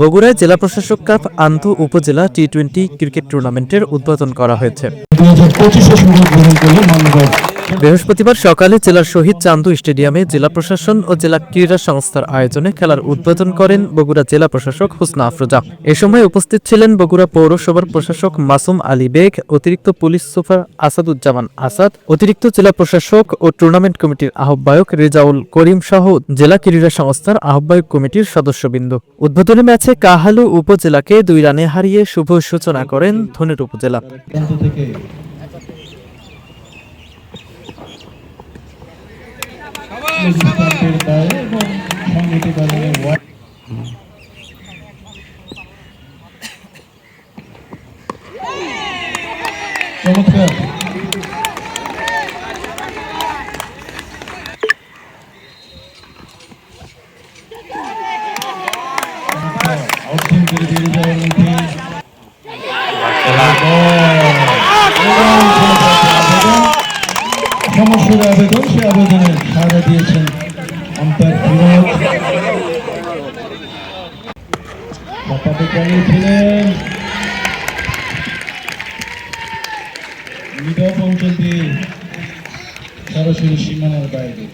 বগুড়ায় জেলা প্রশাসক কাপ আন্ত উপজেলা টি টোয়েন্টি ক্রিকেট টুর্নামেন্টের উদ্বোধন করা হয়েছে। দু হাজার পঁচিশে সুযোগ গ্রহণ বৃহস্পতিবার সকালে জেলার শহীদ চান্দু স্টেডিয়ামে জেলা প্রশাসন ও জেলা ক্রীড়া সংস্থার আয়োজনে খেলার উদ্বোধন করেন বগুড়া জেলা প্রশাসক হুসনা আফরোজা। এ সময় উপস্থিত ছিলেন বগুড়া পৌরসভার প্রশাসক মাসুম আলী বেগ, অতিরিক্ত পুলিশ সুপার আসাদুজ্জামান আসাদ, অতিরিক্ত জেলা প্রশাসক ও টুর্নামেন্ট কমিটির আহ্বায়ক রেজাউল করিম সহ জেলা ক্রীড়া সংস্থার আহ্বায়ক কমিটির সদস্যবৃন্দ। উদ্বোধনী ম্যাচে কাহালু উপজেলাকে দুই রানে হারিয়ে শুভ সূচনা করেন ধনের উপজেলা। প্রান্ত থেকে এবং সংগীত কারণে ওয়ার্ড চমৎকার আউটসিং করে সাড়া দিয়েছেন আম্পায়ার ফিরোজ। অফ সরাসরি সীমানার বাইরে।